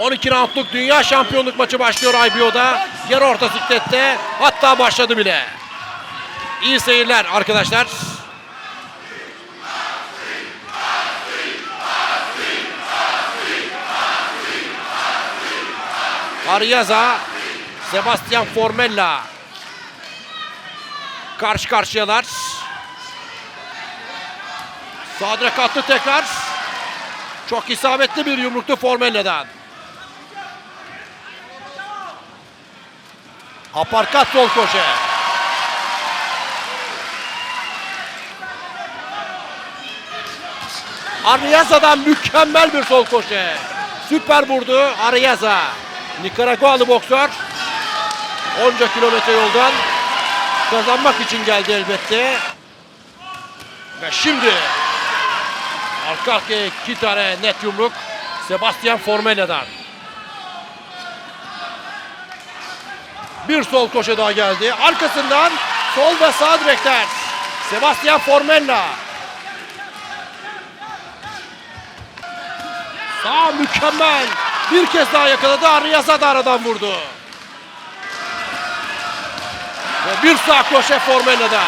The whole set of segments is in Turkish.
12 roundluk dünya şampiyonluk maçı başlıyor IBO'da. Yarı orta siklette hatta başladı bile. İyi seyirler arkadaşlar. Ariaza, Sebastian Formella karşı karşıyalar. Sadre kattı tekrar. Çok isabetli bir yumruktu Formella'dan. Aparkat sol koşe. Ariaza'dan mükemmel bir sol koşe. Süper vurdu Ariaza. Nikaragualı boksör. Onca kilometre yoldan kazanmak için geldi elbette. Ve şimdi arka arkaya iki tane net yumruk Sebastian Formella'dan. Bir sol koşu daha geldi. Arkasından sol ve sağ direkler. Sebastian Formella. Sağ mükemmel. Bir kez daha yakaladı. Ariasa da aradan vurdu. Ve bir sağ koşe Formella'dan.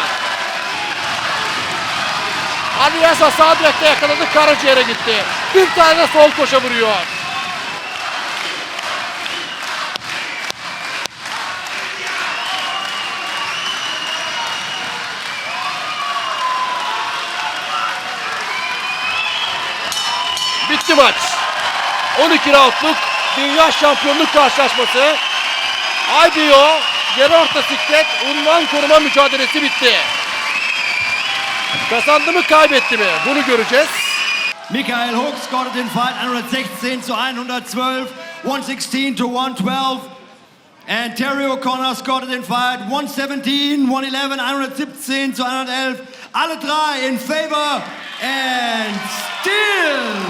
Ariasa sağ direkte yakaladı. Karaciğere gitti. Bir tane sol koşa vuruyor. Bitti maç. 12 roundluk dünya şampiyonluk karşılaşması. IBO yarı orta siklet unvan koruma mücadelesi bitti. Kazandı mı kaybetti mi? Bunu göreceğiz. Michael Hook scored in fight 116 to 112, 116 to 112. And Terry O'Connor scored in fight 117, 111, 117 to 111. Alle drei in favor. And still,